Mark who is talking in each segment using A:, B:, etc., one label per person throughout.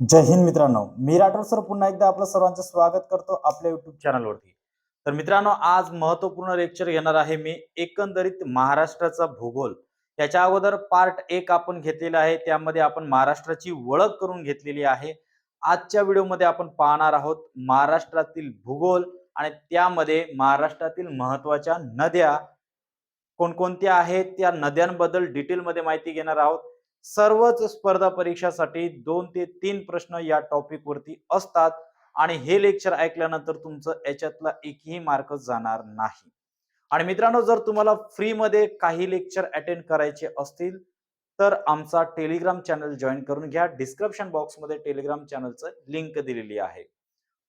A: जय हिंद मित्रांनो. मी राठोड सर पुन्हा एकदा आपलं सर्वांचं स्वागत करतो आपल्या युट्यूब चॅनलवरती तर मित्रांनो आज महत्त्वपूर्ण लेक्चर घेणार आहे मी. एकंदरीत महाराष्ट्राचा भूगोल. त्याच्या अगोदर पार्ट एक आपण घेतलेला आहे. त्यामध्ये आपण महाराष्ट्राची ओळख करून घेतलेली आहे. आजच्या व्हिडिओमध्ये आपण पाहणार आहोत महाराष्ट्रातील भूगोल आणि त्यामध्ये महाराष्ट्रातील महत्त्वाच्या नद्या कोणकोणत्या आहेत त्या नद्यांबद्दल डिटेलमध्ये माहिती घेणार आहोत. सर्वच स्पर्धा परीक्षासाठी दोन ते तीन प्रश्न या टॉपिक वरती असतात. आणि हे लेक्चर ऐकल्यानंतर तुमचं याच्यातला एकही मार्क जाणार नाही. आणि मित्रांनो जर तुम्हाला फ्रीमध्ये काही लेक्चर अटेंड करायचे असतील तर आमचा टेलिग्राम चॅनल जॉईन करून घ्या. डिस्क्रिप्शन बॉक्समध्ये टेलिग्राम चॅनलचं लिंक दिलेली आहे.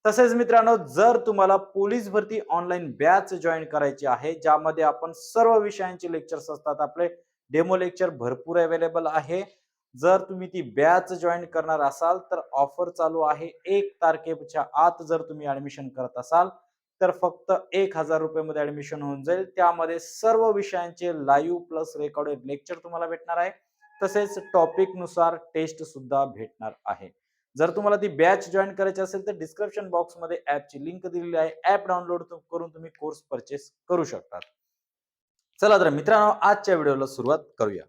A: तसेच मित्रांनो जर तुम्हाला पोलीस भरती ऑनलाईन बॅच जॉईन करायची आहे ज्यामध्ये आपण सर्व विषयांचे लेक्चर्स असतात आपले डेमो लेक्चर भरपूर अवेलेबल आहे. जर तुम्ही ती बॅच जॉईन करणार असाल तर ऑफर चालू आहे. एक तारखेच्या आत जर तुम्ही ऍडमिशन करत असाल तर फक्त एक हजार रुपयामध्ये ऍडमिशन होऊन जाईल. त्यामध्ये सर्व विषयांचे लाईव्ह प्लस रेकॉर्डेड लेक्चर तुम्हाला भेटणार आहे. तसेच टॉपिकनुसार टेस्ट सुद्धा भेटणार आहे. जर तुम्हाला ती बॅच जॉईन करायची असेल तर डिस्क्रिप्शन बॉक्समध्ये ऍपची लिंक दिलेली आहे. ऍप डाउनलोड करून तुम्ही कोर्स परचेस करू शकतात. चला तर मित्रांनो आजच्या व्हिडिओला सुरुवात करूया.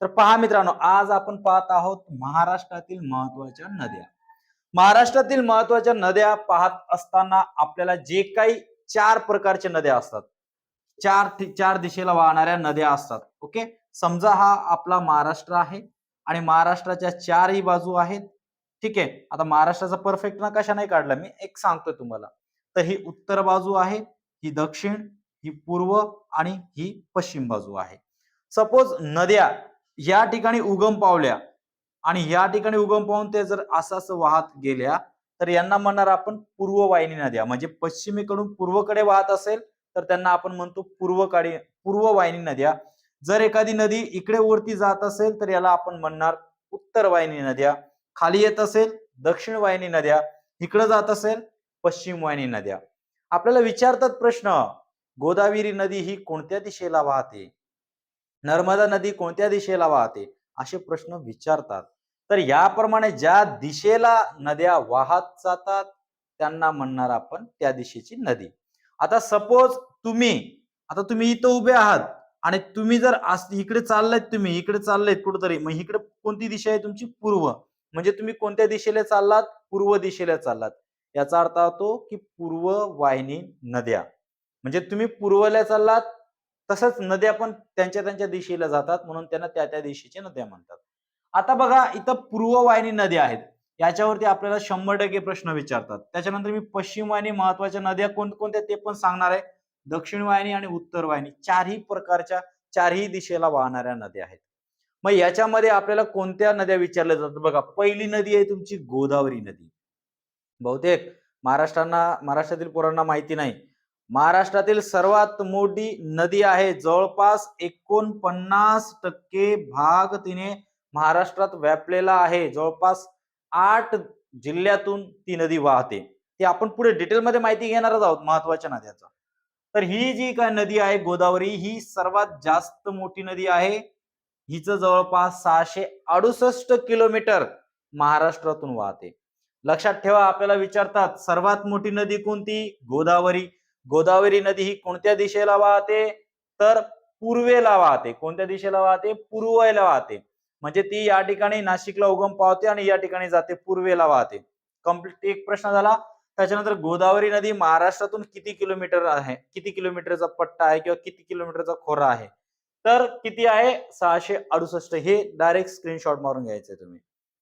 A: तर पहा मित्रांनो आज आपण पाहत आहोत महाराष्ट्रातील महत्त्वाच्या नद्या. महाराष्ट्रातील महत्त्वाच्या नद्या पाहत असताना आपल्याला जे काही चार प्रकारच्या नद्या असतात. चार चार दिशेला वाहणाऱ्या नद्या असतात. ओके? समजा हा आपला महाराष्ट्र आहे आणि महाराष्ट्राच्या चारही बाजू आहेत. ठीक आहे? आता महाराष्ट्राचा परफेक्ट नकाशा नाही काढला. मी एक सांगतोय तुम्हाला. तर ही उत्तर बाजू आहे ही दक्षिण ही पूर्व आणि ही पश्चिम बाजू आहे. सपोज नद्या या ठिकाणी उगम पावल्या आणि या ठिकाणी उगम पाहून ते जर असाच वाहत गेल्या तर यांना म्हणणार आपण पूर्ववाहिनी नद्या. म्हणजे पश्चिमेकडून पूर्वकडे वाहत असेल तर त्यांना आपण म्हणतो पूर्वकडे पूर्ववाहिनी नद्या. जर एखादी नदी इकडे वरती जात असेल तर याला आपण म्हणणार उत्तर वाहिनी नद्या. खाली येत असेल दक्षिण वाहिनी नद्या. इकडे जात असेल पश्चिम वाहिनी नद्या. आपल्याला विचारतात प्रश्न गोदावरी नदी ही कोणत्या दिशेला वाहते? नर्मदा नदी कोणत्या दिशेला वाहते? असे प्रश्न विचारतात. तर याप्रमाणे ज्या दिशेला नद्या वाहत जातात त्यांना म्हणणार आपण त्या दिशेची नदी. आता सपोज तुम्ही आता तुम्ही इथं उभे आहात आणि तुम्ही जर इकडे चाललायत तुम्ही इकडे चाललायत कुठेतरी मग इकडे कोणती दिशा आहे तुमची? पूर्व. म्हणजे तुम्ही कोणत्या दिशेला चाललात? पूर्व दिशेला चाललात. याचा अर्थ होतो की पूर्व वाहिनी नद्या. म्हणजे तुम्ही पूर्वला चाललात तसंच नद्या पण त्यांच्या त्यांच्या दिशेला जातात म्हणून त्यांना त्या त्या दिशेच्या नद्या म्हणतात. आता बघा इथं पूर्व वाहिनी नद्या आहेत. याच्यावरती आपल्याला शंभर टक्के प्रश्न विचारतात. त्याच्यानंतर मी पश्चिम वाहिनी महत्त्वाच्या नद्या कोणकोणत्या ते पण सांगणार आहे. दक्षिण वाहिनी आणि उत्तर वाहिनी चारही प्रकारच्या चारही दिशेला वाहणाऱ्या नद्या आहेत. मग याच्यामध्ये आपल्याला कोणत्या नद्या विचारल्या जातात? बघा पहिली नदी आहे तुमची गोदावरी नदी. बहुतेक महाराष्ट्रांना महाराष्ट्रातील पोरांना माहिती नाही. महाराष्ट्रातील सर्वात मोठी नदी आहे. जवळपास एकोणपन्नास टक्के भाग तिने महाराष्ट्रात व्यापलेला आहे. जवळपास आठ जिल्ह्यातून ती नदी वाहते. ते आपण पुढे डिटेलमध्ये माहिती घेणारच आहोत महत्त्वाच्या नद्याचा तर ही जी काय नदी आहे गोदावरी ही सर्वात जास्त मोठी नदी आहे. हिचं जवळपास सहाशे अडुसष्ट किलोमीटर महाराष्ट्रातून वाहते. लक्षात ठेवा आपल्याला विचारतात सर्वात मोठी नदी कोणती? गोदावरी. गोदावरी नदी ही कोणत्या दिशेला वाहते? तर पूर्वेला वाहते. कोणत्या दिशेला वाहते? पूर्वेला वाहते. म्हणजे ती या ठिकाणी नाशिकला उगम पावते आणि या ठिकाणी जाते पूर्वेला वाहते. कंप्लीट एक प्रश्न झाला. त्याच्यानंतर गोदावरी नदी महाराष्ट्रातून किती किलोमीटर आहे? किती किलोमीटरचा पट्टा आहे किंवा किती किलोमीटरचा खोरा आहे? तर किती आहे? सहाशे अडुसष्ट. हे डायरेक्ट स्क्रीनशॉट मारून घ्यायचंय तुम्ही.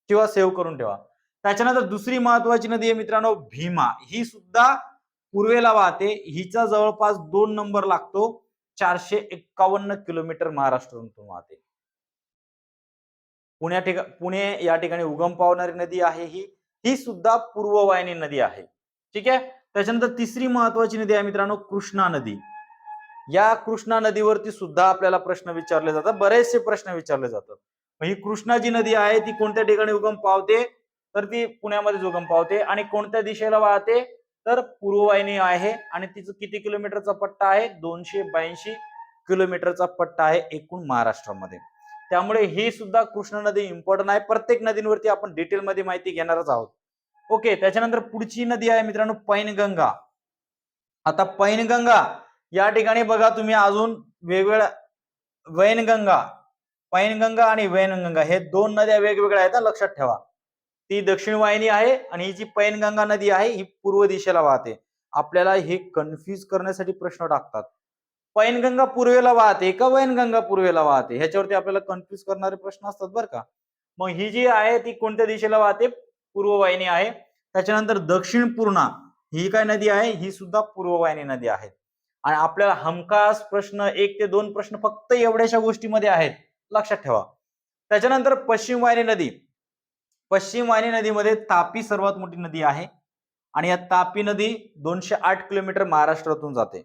A: किंवा सेव्ह करून ठेवा. त्याच्यानंतर दुसरी महत्वाची नदी आहे मित्रांनो भीमा. ही सुद्धा पूर्वेला वाहते. हिचा जवळपास दोन नंबर लागतो. चारशे एक्कावन्न किलोमीटर महाराष्ट्रातून वाहते. पुण्या ठिका पुणे या ठिकाणी उगम पावणारी नदी आहे ही. ही सुद्धा पूर्ववाहिनी नदी आहे. ठीक आहे? त्याच्यानंतर तिसरी महत्वाची नदी आहे मित्रांनो कृष्णा नदी. या कृष्णा नदीवरती सुद्धा आपल्याला प्रश्न विचारले जातात. बरेचसे प्रश्न विचारले जातात. मग ही कृष्णा जी नदी आहे ती कोणत्या ठिकाणी उगम पावते? तर ती पुण्यामध्ये उगम पावते आणि कोणत्या दिशेला वाहते? तर पूर्ववाहिनी आहे आणि तिचं किती किलोमीटरचा पट्टा आहे? दोनशे ब्याऐंशी किलोमीटरचा पट्टा आहे एकूण महाराष्ट्रामध्ये. त्यामुळे ही सुद्धा कृष्णा नदी इम्पॉर्टंट आहे. प्रत्येक नदींवरती आपण डिटेलमध्ये माहिती घेणारच आहोत. ओके त्याच्यानंतर पुढची नदी आहे मित्रांनो पैनगंगा. आता पैनगंगा या ठिकाणी बघा तुम्ही अजून वेगवेगळ्या वैनगंगा पैनगंगा आणि वैनगंगा. हे दोन नद्या वेगवेगळ्या आहेत लक्षात ठेवा. ती दक्षिण वाहिनी आहे आणि ही जी पैनगंगा नदी आहे ही पूर्व दिशेला वाहते. आपल्याला हे कन्फ्यूज करण्यासाठी प्रश्न टाकतात. पैनगंगा पूर्वेला वाहते का वैनगंगा पूर्वेला वाहते? ह्याच्यावरती आपल्याला कन्फ्युज करणारे प्रश्न असतात बरं का. मग ही जी आहे ती कोणत्या दिशेला वाहते? पूर्व वाहिनी आहे. त्याच्यानंतर दक्षिण पूर्णा ही काय नदी आहे? ही सुद्धा पूर्ववाहिनी नदी आहे. आणि आपल्याला हमखास प्रश्न एक ते दोन प्रश्न फक्त एवढ्याशा गोष्टीमध्ये आहेत. लक्षात ठेवा. त्याच्यानंतर पश्चिम वाहिनी नदी पश्चिम वाणी नदीमध्ये तापी सर्वात मोठी नदी आहे आणि या तापी नदी दोनशे आठ किलोमीटर महाराष्ट्रातून जाते.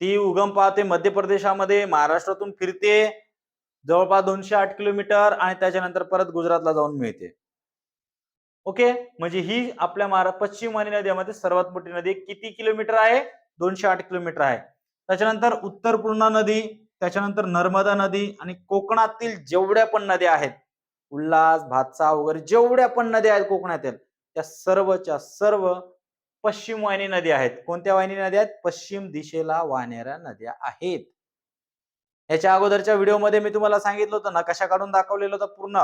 A: ती उगम पाहते मध्य प्रदेशामध्ये महाराष्ट्रातून फिरते जवळपास दोनशे आठ किलोमीटर आणि त्याच्यानंतर परत गुजरातला जाऊन मिळते. ओके? म्हणजे ही आपल्या महारा पश्चिम वाणी नदीमध्ये सर्वात मोठी नदी किती किलोमीटर आहे? दोनशे आठ किलोमीटर आहे. त्याच्यानंतर उत्तर पूर्णा नदी त्याच्यानंतर नर्मदा नदी आणि कोकणातील जेवढ्या पण नद्या आहेत उल्हास भातसा वगैरे जेवढ्या पण नद्या आहेत कोकणातील त्या सर्वच्या सर्व पश्चिम वाहिनी नद्या आहेत. कोणत्या वाहिनी नद्या आहेत? पश्चिम दिशेला वाहणाऱ्या नद्या आहेत. याच्या अगोदरच्या व्हिडिओमध्ये मी तुम्हाला सांगितलं होतं ना कशा काढून दाखवलेलं होतं पूर्ण?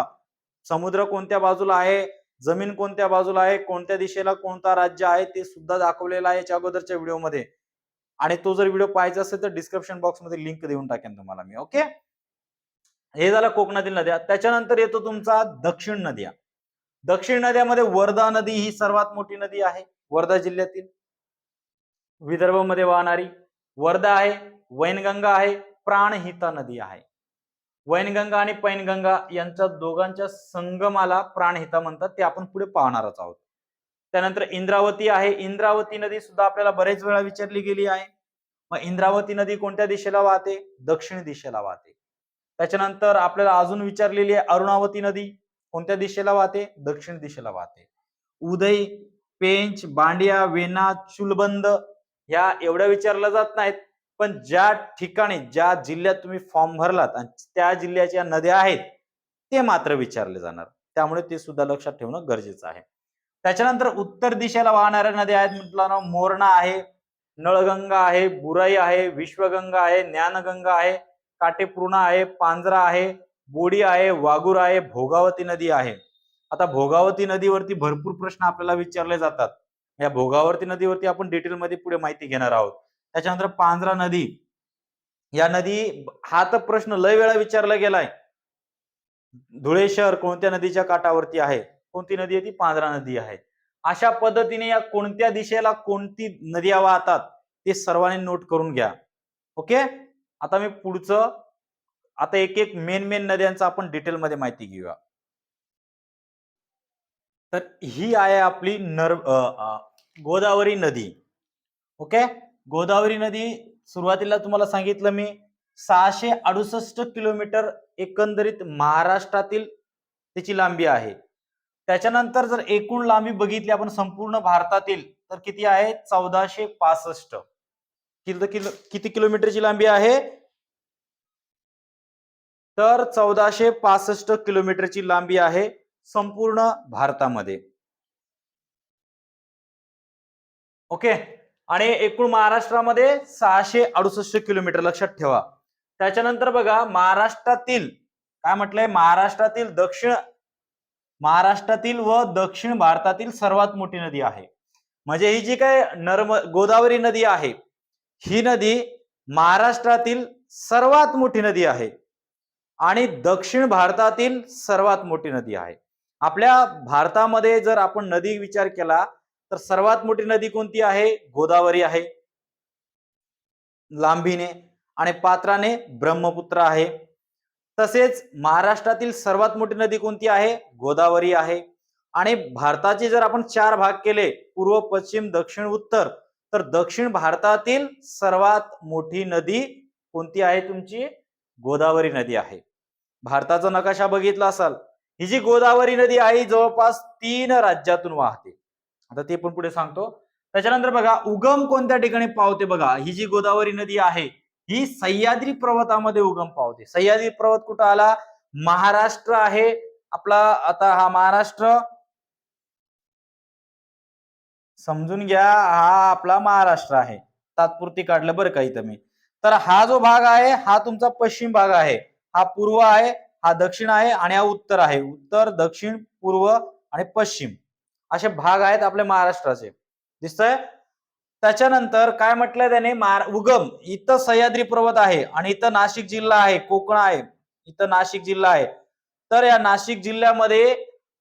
A: समुद्र कोणत्या बाजूला आहे? जमीन कोणत्या बाजूला आहे? कोणत्या दिशेला कोणता राज्य आहे? ते सुद्धा दाखवलेलं आहे याच्या अगोदरच्या व्हिडिओमध्ये. आणि तो जर व्हिडिओ पाहायचा असेल तर डिस्क्रिप्शन बॉक्समध्ये लिंक देऊन टाकेन तुम्हाला मी ओके? हे झालं कोकणातील नद्या. त्याच्यानंतर येतो तुमचा दक्षिण नद्या. दक्षिण नद्यामध्ये वर्धा नदी ही सर्वात मोठी नदी आहे वर्धा जिल्ह्यातील. विदर्भमध्ये वाहणारी वर्धा आहे वैनगंगा आहे प्राणहिता नदी आहे. वैनगंगा आणि पैनगंगा यांच्या दोघांच्या संगमाला प्राणहिता म्हणतात ते आपण पुढे पाहणारच आहोत. त्यानंतर इंद्रावती आहे. इंद्रावती नदी सुद्धा आपल्याला बरेच वेळा विचारली गेली आहे. मग इंद्रावती नदी कोणत्या दिशेला वाहते? दक्षिण दिशेला वाहते. त्याच्यानंतर आपल्याला अजून विचारलेली आहे अरुणावती नदी कोणत्या दिशेला वाहते? दक्षिण दिशेला वाहते. उदय पेंच बांडिया वेना चुलबंद ह्या एवढ्या विचारल्या जात नाहीत. पण ज्या ठिकाणी ज्या जिल्ह्यात तुम्ही फॉर्म भरलात आणि त्या जिल्ह्याच्या नद्या आहेत ते मात्र विचारले जाणार. त्यामुळे ते सुद्धा लक्षात ठेवणं गरजेचं आहे. त्याच्यानंतर उत्तर दिशेला वाहणाऱ्या नद्या आहेत म्हटलं मोरणा आहे नळगंगा आहे बुराई आहे विश्वगंगा आहे ज्ञानगंगा आहे काटेपूर्णा आहे पांजरा आहे बोडी आहे वागूर आहे भोगावती नदी आहे. आता भोगावती नदीवरती भरपूर प्रश्न आपल्याला विचारले जातात. या भोगावती नदीवरती आपण डिटेलमध्ये पुढे माहिती घेणार आहोत. त्याच्यानंतर पांजरा नदी. या नदी हा तर प्रश्न लय वेळा विचारला गेलाय. धुळे शहर कोणत्या नदीच्या काठावरती आहे? कोणती नदी आहे ती? पांजरा नदी आहे. अशा पद्धतीने या कोणत्या दिशेला कोणती नद्या वाहतात ते सर्वांनी नोट करून घ्या. ओके? आता मी पुढचं आता एक एक मेन मेन नद्यांचा आपण डिटेलमध्ये माहिती घेऊया. तर ही आहे आपली नर गोदावरी नदी. ओके? गोदावरी नदी सुरुवातीला तुम्हाला सांगितलं मी सहाशे अडुसष्ट किलोमीटर एकंदरीत महाराष्ट्रातील त्याची लांबी आहे. त्याच्यानंतर जर एकूण लांबी बघितली आपण संपूर्ण भारतातील तर किती आहे? चौदाशे पासष्ट. किलो किलो किती किलोमीटरची लांबी आहे? तर चौदाशे पासष्ट किलोमीटरची लांबी आहे संपूर्ण भारतामध्ये. ओके? आणि एकूण महाराष्ट्रामध्ये सहाशे अडुसष्ट किलोमीटर लक्षात ठेवा. त्याच्यानंतर बघा महाराष्ट्रातील काय म्हटलंय? महाराष्ट्रातील दक्षिण महाराष्ट्रातील व दक्षिण भारतातील सर्वात मोठी नदी आहे. म्हणजे ही जी काय नर्म गोदावरी नदी आहे ही नदी महाराष्ट्रातील सर्वात मोठी नदी आहे आणि दक्षिण भारतातील सर्वात मोठी नदी आहे. आपल्या भारतामध्ये जर आपण नदी विचार केला तर सर्वात मोठी नदी कोणती आहे? गोदावरी आहे. लांबीने आणि पात्राने ब्रह्मपुत्र आहे. तसेच महाराष्ट्रातील सर्वात मोठी नदी कोणती आहे? गोदावरी आहे. आणि भारताचे जर आपण चार भाग केले पूर्व पश्चिम दक्षिण उत्तर तर दक्षिण भारतातील सर्वात मोठी नदी कोणती आहे तुमची? गोदावरी नदी आहे. भारताचा नकाशा बघितला असाल ही जी गोदावरी नदी आहे जवळपास तीन राज्यातून वाहते. आता ते पण पुढे सांगतो. त्याच्यानंतर बघा उगम कोणत्या ठिकाणी पावते बघा ही जी गोदावरी नदी आहे ही सह्याद्री पर्वतामध्ये उगम पावते. सह्याद्री पर्वत कुठं आला? महाराष्ट्र आहे. आपला आता हा महाराष्ट्र समजून घ्या हा आपला महाराष्ट्र आहे. तात्पुरती काढलं बरं का इथं मी. तर हा जो भाग आहे हा तुमचा पश्चिम भाग आहे. हा पूर्व आहे हा दक्षिण आहे आणि हा उत्तर आहे. उत्तर दक्षिण पूर्व आणि पश्चिम. असे भाग आहेत आपल्या महाराष्ट्राचे. दिसतंय? त्याच्यानंतर काय म्हटलंय त्याने? उगम. इथं सह्याद्री पर्वत आहे आणि इथं नाशिक जिल्हा आहे. कोकण आहे. इथं नाशिक जिल्हा आहे. तर या नाशिक जिल्ह्यामध्ये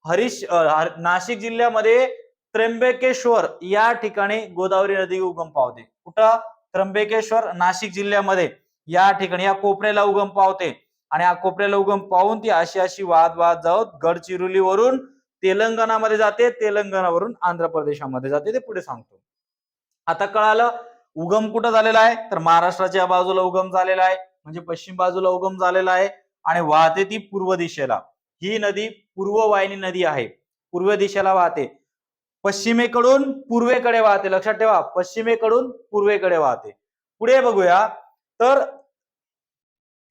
A: हरीश नाशिक जिल्ह्यामध्ये त्र्यंबकेश्वर या ठिकाणी गोदावरी नदी उगम पावते. कुठं? त्र्यंबकेश्वर नाशिक जिल्ह्यामध्ये. या ठिकाणी या कोपऱ्याला उगम पावते. आणि या कोपऱ्याला उगम पाहून ती अशी अशी वाद वाद जाऊन गडचिरोलीवरून तेलंगणामध्ये जाते. तेलंगणावरून आंध्र प्रदेशामध्ये जाते. ते पुढे सांगतो. आता कळालं उगम कुठं झालेला आहे? तर महाराष्ट्राच्या बाजूला उगम झालेला आहे. म्हणजे पश्चिम बाजूला उगम झालेला आहे. आणि वाहते ती पूर्व दिशेला. ही नदी पूर्व वाहिनी नदी आहे. पूर्व दिशेला वाहते. पश्चिमेकडून पूर्वेकडे वाहते. लक्षात ठेवा पश्चिमेकडून पूर्वेकडे वाहते. पुढे बघूया. तर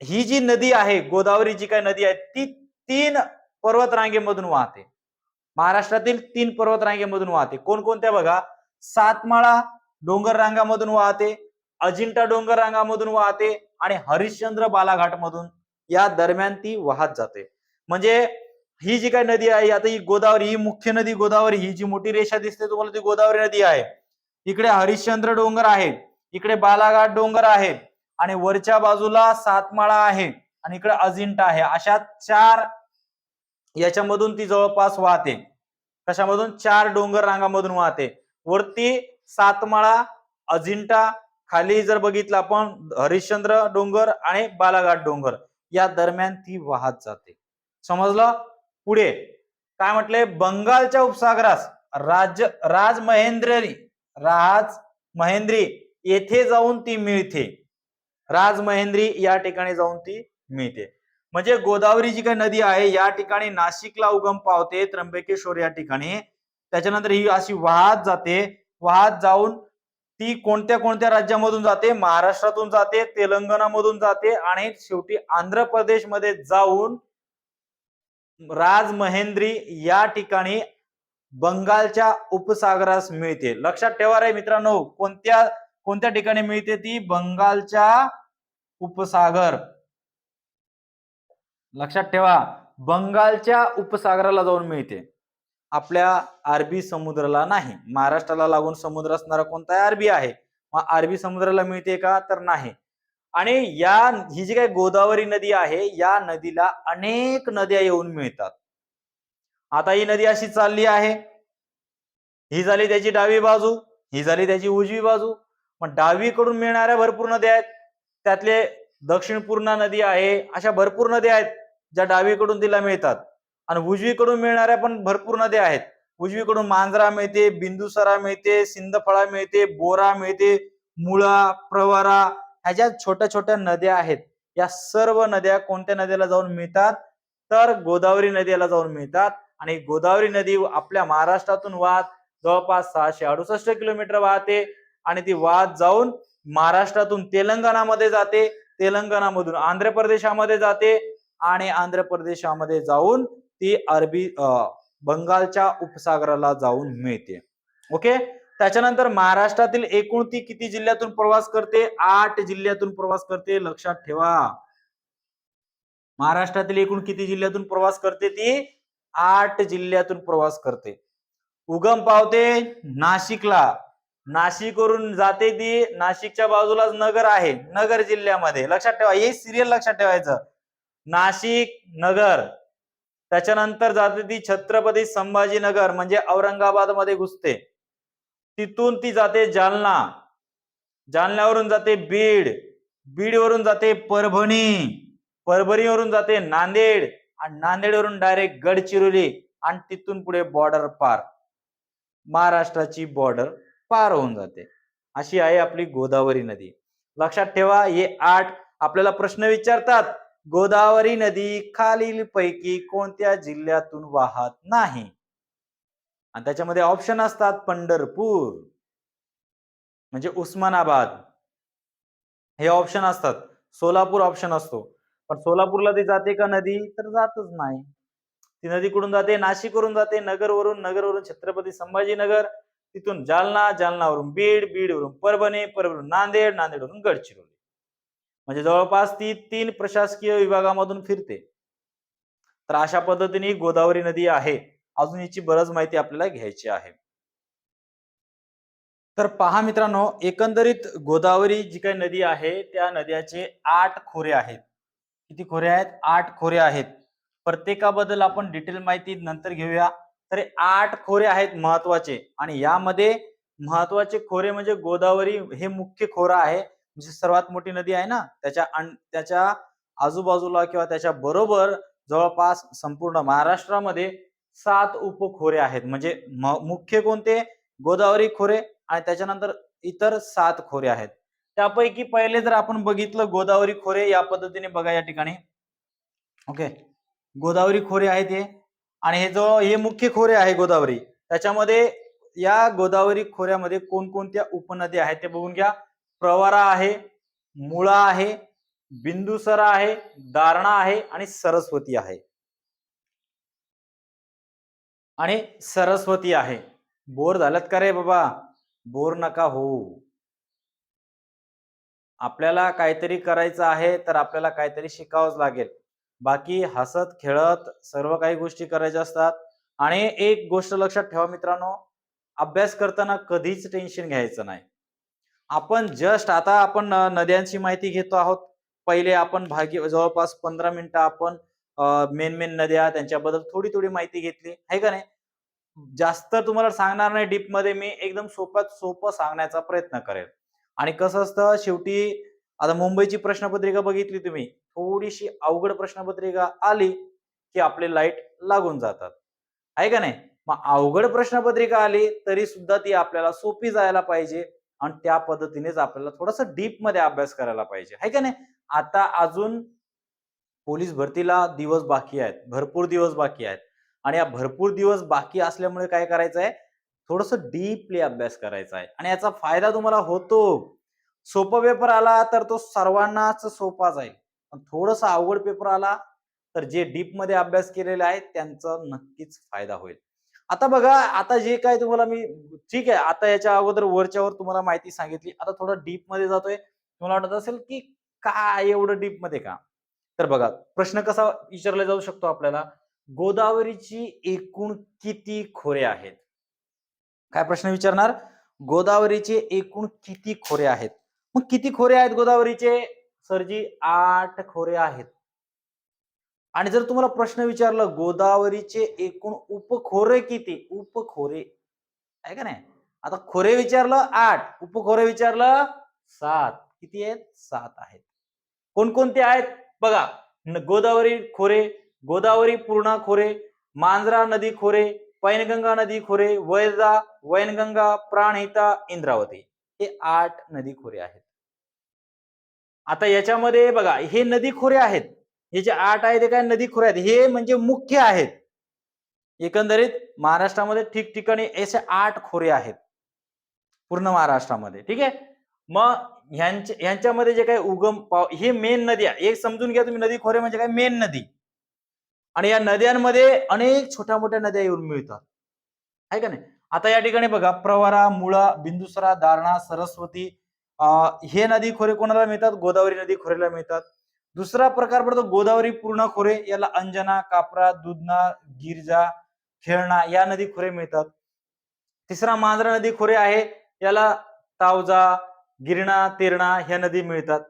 A: ही जी नदी आहे गोदावरी जी काही नदी आहे ती तीन पर्वतरांगेमधून वाहते. महाराष्ट्रातील तीन पर्वतरांगेमधून वाहते. कोणकोणत्या बघा? सातमाळा डोंगर रांगामधून वाहते अजिंठा डोंगर रांगामधून वाहते आणि हरिश्चंद्र बालाघाट मधून या दरम्यान ती वाहत जाते. म्हणजे ही जी काही नदी आहे आता ही गोदावरी ही मुख्य नदी गोदावरी ही जी मोठी रेषा दिसते तुम्हाला ती गोदावरी नदी आहे. इकडे हरिश्चंद्र डोंगर आहे इकडे बालाघाट डोंगर आहे आणि वरच्या बाजूला सातमाळा आहे आणि इकडे अजिंठा आहे. अशा चार याच्यामधून ती जवळपास वाहते. कशामधून? चार डोंगर रांगामधून वाहते. वरती सातमाळा अजिंठा खाली जर बघितलं आपण हरिश्चंद्र डोंगर आणि बालाघाट डोंगर या दरम्यान ती वाहत जाते. समजलं? पुढे काय म्हटलंय? बंगालच्या उपसागरास राज राज महेंद्री राज महेंद्री येथे जाऊन ती मिळते. राज महेंद्री या ठिकाणी जाऊन ती मिळते. म्हणजे गोदावरी जी काही नदी आहे या ठिकाणी नाशिकला उगम पावते त्र्यंबकेश्वर या ठिकाणी. त्याच्यानंतर ही अशी वाहत जाते. वाहत जाऊन ती कोणत्या कोणत्या राज्यामधून जाते? महाराष्ट्रातून जाते तेलंगणामधून जाते आणि शेवटी आंध्र प्रदेशमध्ये जाऊन राजमहेंद्री या ठिकाणी बंगालच्या उपसागरास मिळते. लक्षात ठेवा रे मित्रांनो कोणत्या कोणत्या ठिकाणी मिळते ती? बंगालच्या उपसागर. लक्षात ठेवा बंगालच्या उपसागराला जाऊन मिळते. आपल्या अरबी समुद्राला नाही. महाराष्ट्राला लागून समुद्र असणारा कोणता अरबी आहे. मग अरबी समुद्राला मिळते का? तर नाही. आणि या ही जी काही गोदावरी नदी आहे या नदीला अनेक नद्या येऊन मिळतात. आता ही नदी अशी चालली आहे. ही झाली त्याची डावी बाजू ही झाली त्याची उजवी बाजू. मग डावीकडून मिळणाऱ्या भरपूर नद्या आहेत. त्यातले दक्षिण पूर्णा नदी आहे अशा भरपूर नद्या आहेत ज्या डावीकडून तिला मिळतात. आणि उजवीकडून मिळणाऱ्या पण भरपूर नद्या आहेत. उजवीकडून मांजरा मिळते बिंदुसरा मिळते सिंदफळा मिळते बोरा मिळते मुळा प्रवरा ह्या ज्या छोट्या छोट्या नद्या आहेत या सर्व नद्या कोणत्या नद्याला जाऊन मिळतात? तर गोदावरी नदीला जाऊन मिळतात. आणि गोदावरी नदी आपल्या महाराष्ट्रातून वाहत जवळपास सहाशे अडुसष्ट किलोमीटर वाहते आणि ती वाहत जाऊन महाराष्ट्रातून तेलंगणामध्ये जाते. तेलंगणामधून आंध्र प्रदेशामध्ये जाते आणि आंध्र प्रदेशामध्ये जाऊन ती अरबी बंगालच्या उपसागराला जाऊन मिळते. ओके? त्याच्यानंतर महाराष्ट्रातील एकूण ती किती जिल्ह्यातून प्रवास करते? आठ जिल्ह्यातून प्रवास करते लक्षात ठेवा. महाराष्ट्रातील एकूण किती जिल्ह्यातून प्रवास करते ती? आठ जिल्ह्यातून प्रवास करते. उगम पावते नाशिकला. नाशिकवरून जाते ती. नाशिकच्या बाजूलाच नगर आहे. नगर जिल्ह्यामध्ये. लक्षात ठेवा. हे सिरियल लक्षात ठेवायचं. नाशिक नगर. त्याच्यानंतर जाते ती छत्रपती संभाजीनगर म्हणजे औरंगाबादमध्ये घुसते. तिथून ती जाते जालना. जालन्यावरून जाते बीड. बीडवरून जाते परभणी. परभणीवरून जाते नांदेड. आणि नांदेडवरून डायरेक्ट गडचिरोली आणि तिथून पुढे बॉर्डर पार. महाराष्ट्राची बॉर्डर पार होऊन जाते. अशी आहे आपली गोदावरी नदी. लक्षात ठेवा हे आठ आपल्याला प्रश्न विचारतात. गोदावरी नदी खालील पैकी कोणत्या जिल्ह्यातून वाहत नाही? आणि त्याच्यामध्ये ऑप्शन असतात पंढरपूर. म्हणजे उस्मानाबाद. हे ऑप्शन असतात. सोलापूर ऑप्शन असतो. पण सोलापूरला ती जाते का नदी? तर जातच नाही. ती नदी कुठून जाते? नाशिकवरून जाते. नगरवरून नगरवरून छत्रपती संभाजीनगर. तिथून जालना जालनावरून बीड बीडवरून परभणी परभणी नांदेड नांदेडवरून गडचिरोली. म्हणजे जवळपास ती तीन प्रशासकीय विभागामधून फिरते. तर अशा पद्धतीने गोदावरी नदी आहे. अजून याची बरंच माहिती आपल्याला घ्यायची आहे. तर पहा मित्रांनो एकंदरीत गोदावरी जी काही नदी आहे त्या नद्याचे आठ खोरे आहेत. किती खोरे आहेत? आठ खोरे आहेत. प्रत्येकाबद्दल आपण डिटेल माहिती नंतर घेऊया. तर आठ खोरे आहेत महत्त्वाचे आणि यामध्ये महत्त्वाचे खोरे म्हणजे गोदावरी हे मुख्य खोरं आहे. म्हणजे सर्वात मोठी नदी आहे ना त्याच्या त्याच्या आजूबाजूला किंवा त्याच्या बरोबर जवळपास संपूर्ण महाराष्ट्रामध्ये सात उपखोरे आहेत. म्हणजे म- मुख्य कोणते? गोदावरी खोरे आणि त्याच्यानंतर इतर सात खोरे आहेत. त्यापैकी पहिले जर आपण बघितलं गोदावरी खोरे या पद्धतीने बघा या ठिकाणी. ओके. गोदावरी खोरे आहेत हे. आणि हे जो हे मुख्य खोरे आहे गोदावरी. त्याच्यामध्ये या गोदावरी खोऱ्यामध्ये कोणकोणत्या उपनद्या आहेत ते बघून घ्या. प्रवारा आहे मुळा आहे बिंदुसरा आहे दारणा आहे आणि सरस्वती आहे. आणि सरस्वती आहे. बोर झाल्यात का रे बाबा? बोर नका हो आपल्याला काहीतरी करायचं आहे तर आपल्याला काहीतरी शिकावंच लागेल. बाकी हसत खेळत सर्व काही गोष्टी करायच्या असतात. आणि एक गोष्ट लक्षात ठेवा मित्रांनो अभ्यास करताना कधीच टेन्शन घ्यायचं नाही. आपण जस्ट आता आपण नद्यांची माहिती घेतो आहोत. पहिले आपण भागी जवळपास पंधरा मिनिटं आपण मेन मेन नद्या त्यांच्याबद्दल थोडी थोडी माहिती घेतली. आहे का नाही? जास्त तुम्हाला सांगणार नाही डीपमध्ये मी एकदम सोप्यात सोपं सांगण्याचा प्रयत्न करेल. आणि कसं असतं शेवटी आता मुंबईची प्रश्नपत्रिका बघितली तुम्ही. थोडीशी अवघड प्रश्नपत्रिका आली की आपले लाइट लागून जातात. आहे का नाही? मग अवघड प्रश्नपत्रिका आली तरी सुद्धा ती आपल्याला सोपी जायला पाहिजे आणि त्या पद्धतीनेच आपल्याला थोडस डीपमध्ये अभ्यास करायला पाहिजे. आहे का नाही? आता अजून पोलीस भरतीला दिवस बाकी आहेत भरपूर दिवस बाकी आहेत. आणि या भरपूर दिवस बाकी असल्यामुळे काय करायचं आहे? थोडस डीपली अभ्यास करायचा आहे. आणि याचा फायदा तुम्हाला होतो. सोपा पेपर आला तर तो सर्वांनाच सोपा जाईल. पण थोडस अवघड पेपर आला तर जे डीपमध्ये अभ्यास केलेले आहेत त्यांचा नक्कीच फायदा होईल. आता बघा आता जे काय तुम्हाला मी ठीक आहे आता याच्या अगोदर वरच्यावर तुम्हाला माहिती सांगितली. आता थोडं डीपमध्ये जातोय. तुम्हाला वाटत असेल की काय एवढं डीपमध्ये का? तर बघा प्रश्न कसा विचारला जाऊ शकतो आपल्याला? गोदावरीची एकूण किती खोरे आहेत? काय प्रश्न विचारणार? गोदावरीचे एकूण किती खोरे आहेत? मग किती खोरे आहेत गोदावरीचे? सरजी आठ खोरे आहेत. आणि जर तुम्हाला प्रश्न विचारलं गोदावरीचे एकूण उपखोरे किती? उपखोरे. आहे का नाही? आता खोरे विचारलं आठ. उपखोरे विचारलं सात. किती आहेत? सात आहेत. कोणकोणते आहेत? बघा गोदावरी खोरे गोदावरी पूर्णा खोरे मांजरा नदी खोरे पैनगंगा नदी खोरे वैजा वैनगंगा प्राणहिता इंद्रावती हे आठ नदी खोरे आहेत. आता याच्यामध्ये बघा हे नदी खोरे आहेत. हे जे आठ आहेत ते काय नदी खोरे आहेत? हे म्हणजे मुख्य आहेत. एकंदरीत महाराष्ट्रामध्ये ठिकठिकाणी असे आठ खोरे आहेत. पूर्ण महाराष्ट्रामध्ये ठीक आहे? मग ह्यांच्या ह्यांच्यामध्ये जे काही उगम पाव हे मेन नदी आहे. एक समजून घ्या तुम्ही नदी खोरे म्हणजे काय? मेन नदी. आणि या नद्यांमध्ये अनेक छोट्या मोठ्या नद्या येऊन मिळतात. आहे का नाही? आता या ठिकाणी बघा प्रवरा मुळा बिंदुसरा दारणा सरस्वती अं, हे नदी खोरे कोणाला मिळतात? गोदावरी नदी खोरेला मिळतात. दुसरा प्रकार पडतो गोदावरी पूर्ण खोरे. याला अंजना कापरा दुधना गिरजा खेळणा या नदी खोरे मिळतात. तिसरा मांजरा नदी खोरे आहे. याला तावजा गिरणा तेरणा ह्या नदी मिळतात.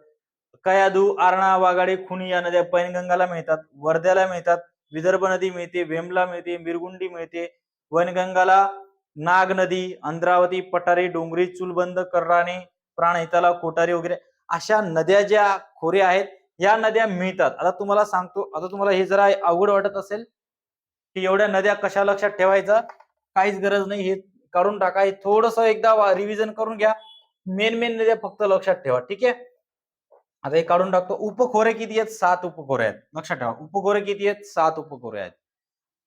A: कयादू आरणा वाघाडी खुनी या नद्या पैनगंगाला मिळतात वर्ध्याला मिळतात विदर्भ नदी मिळते वेमला मिळते मिरगुंडी मिळते. वैनगंगाला नाग नदी अंद्रावती पठारी डोंगरी चुलबंद कर्राणे प्राणहिताला कोटारी वगैरे अशा नद्या ज्या खोऱ्या आहेत या नद्या मिळतात. आता तुम्हाला सांगतो आता तुम्हाला हे जरा अवघड वाटत असेल की एवढ्या नद्या कशा लक्षात ठेवायचं? काहीच गरज नाही हे काढून टाका. हे थोडस एकदा रिव्हिजन करून घ्या. मेन मेन नद्या फक्त लक्षात ठेवा ठीक आहे? आता हे काढून टाकतो. उपखोरे किती आहेत? सात उपखोरे आहेत. लक्षात ठेवा. उपखोरे किती आहेत? सात उपखोरे आहेत.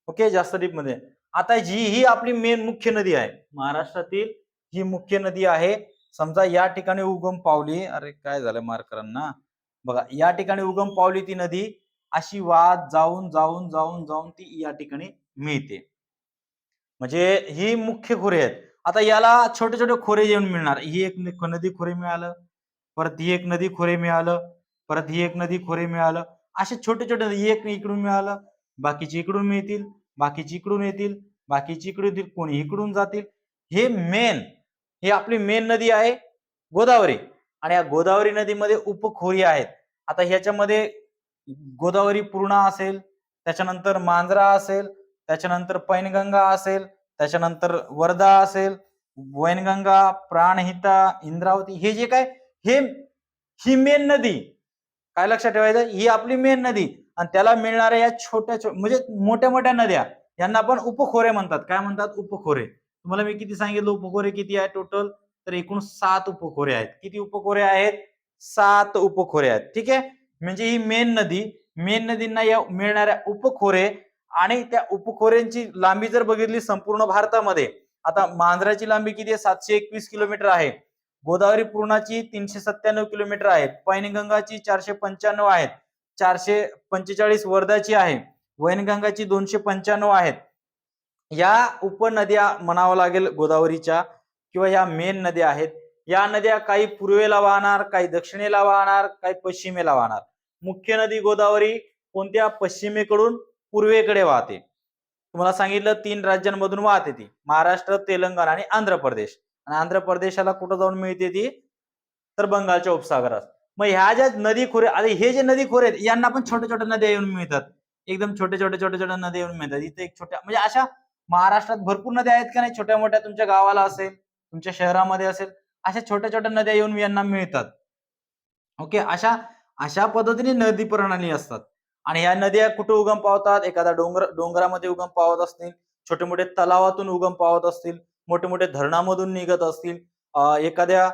A: ओके? जास्त डीपमध्ये. आता जी ही आपली मेन मुख्य नदी आहे महाराष्ट्रातील ही मुख्य नदी आहे. समजा या ठिकाणी उगम पावली अरे काय झालं मार्करांना बघा या ठिकाणी उगम पावली ती नदी अशी वाद जाऊन जाऊन जाऊन जाऊन ती या ठिकाणी मिळते. म्हणजे ही मुख्य खोरे आहेत. आता याला छोटे छोटे खोरे येऊन मिळणार. ही एक नदी खोरे मिळालं परत ही एक नदी खोरे मिळालं परत ही एक नदी खोरे मिळालं. असे छोटे छोटे नदी एक इकडून मिळालं बाकीचे इकडून मिळतील बाकीचे इकडून येतील बाकीचे इकडून येतील कोणी इकडून जातील. हे मेन ही आपली मेन नदी आहे गोदावरी. आणि या गोदावरी नदीमध्ये उपखोरी आहेत. आता ह्याच्यामध्ये गोदावरी पूर्णा असेल त्याच्यानंतर मांजरा असेल त्याच्यानंतर पैनगंगा असेल त्याच्यानंतर वर्धा असेल वैनगंगा प्राणहिता इंद्रावती हे जे काय हे ही मेन नदी. काय लक्षात ठेवायचं? ही आपली मेन नदी. आणि त्याला मिळणाऱ्या या छोट्या छो- म्हणजे मोठ्या मोठ्या नद्या यांना आपण उपखोरे म्हणतात. काय म्हणतात? उपखोरे. तुम्हाला मी किती सांगितलं? उपखोरे किती आहे टोटल तर एकूण सात उपखोरे आहेत. किती उपखोरे आहेत? सात उपखोरे आहेत. ठीक आहे? म्हणजे ही मेन नदी मेन नदींना या मिळणाऱ्या उपखोरे आणि त्या उपखोऱ्यांची लांबी जर बघितली संपूर्ण भारतामध्ये आता मांजराची लांबी किती आहे? सातशे एकवीस किलोमीटर आहे. गोदावरी पूर्णाची तीनशे सत्त्याण्णव किलोमीटर आहे. पैनगंगाची चारशे पंच्याण्णव आहेत चारशे पंचेचाळीस वर्धाची आहे. वैनगंगाची दोनशे पंच्याण्णव आहेत या उपनद्या म्हणावं लागेल गोदावरीच्या किंवा या मेन नद्या आहेत. या नद्या काही पूर्वेला वाहणार काही दक्षिणेला वाहणार काही पश्चिमेला वाहणार. मुख्य नदी गोदावरी कोणत्या? पश्चिमेकडून पूर्वेकडे वाहते. तुम्हाला सांगितलं तीन राज्यांमधून वाहते ती. महाराष्ट्र तेलंगणा आणि आंध्र प्रदेश. आणि आंध्र प्रदेशाला कुठं जाऊन मिळते ती? तर बंगालच्या उपसागरात. मग ह्या ज्या नदी खोरे आणि हे जे नदी खोरे आहेत यांना पण छोट्या छोट्या नद्या येऊन मिळतात. एकदम छोटे छोटे छोटे छोट्या नद्या येऊन मिळतात. इथे एक छोट्या म्हणजे अशा महाराष्ट्रात भरपूर नद्या आहेत का नाही? छोट्या मोठ्या तुमच्या गावाला असेल तुमच्या शहरामध्ये असेल अशा छोट्या छोट्या नद्या येऊन यांना मिळतात. ओके? अशा अशा पद्धतीने नदी प्रणाली असतात. आणि ह्या नद्या कुठे उगम पावतात? एखाद्या डोंगर डोंगरामध्ये उगम पावत असतील छोटे मोठे तलावातून उगम पावत असतील मोठे मोठे धरणामधून निघत असतील एखाद्या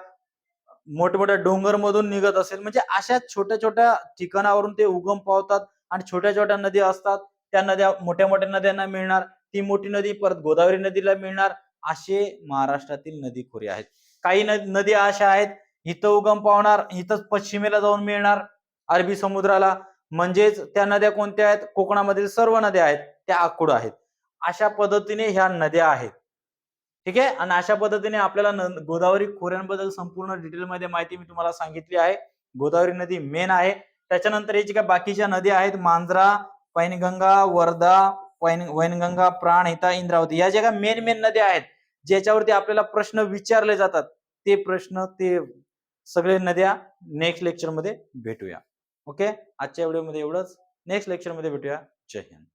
A: मोठमोठ्या डोंगर मधून निघत असेल म्हणजे अशा छोट्या छोट्या ठिकाणावरून ते उगम पावतात आणि छोट्या छोट्या नद्या असतात. त्या नद्या मोठ्या मोठ्या नद्यांना मिळणार ती मोठी नदी परत गोदावरी नदीला मिळणार असे महाराष्ट्रातील नदी खोरे आहेत. काही नद्या अशा आहेत इथं उगम पावणार इथंच पश्चिमेला जाऊन मिळणार अरबी समुद्राला. म्हणजेच त्या नद्या कोणत्या आहेत? कोकणामधील सर्व नद्या आहेत त्या आखूड आहेत. अशा पद्धतीने ह्या नद्या आहेत. ठीक आहे? आणि अशा पद्धतीने आपल्याला गोदावरी खोऱ्यांबद्दल संपूर्ण डिटेलमध्ये माहिती मी तुम्हाला सांगितली आहे. गोदावरी नदी मेन आहे. त्याच्यानंतर याची काय बाकीच्या नद्या आहेत मांजरा पैनगंगा वर्धा पैन वैनगंगा प्राणहिता इंद्रावती या ज्या काय मेन मेन नद्या आहेत ज्याच्यावरती आपल्याला प्रश्न विचारले जातात ते प्रश्न ते सगळे नद्या नेक्स्ट लेक्चरमध्ये भेटूया. ओके? आजच्या व्हिडिओमध्ये एवढंच. नेक्स्ट लेक्चरमध्ये भेटूया. जय हिंद.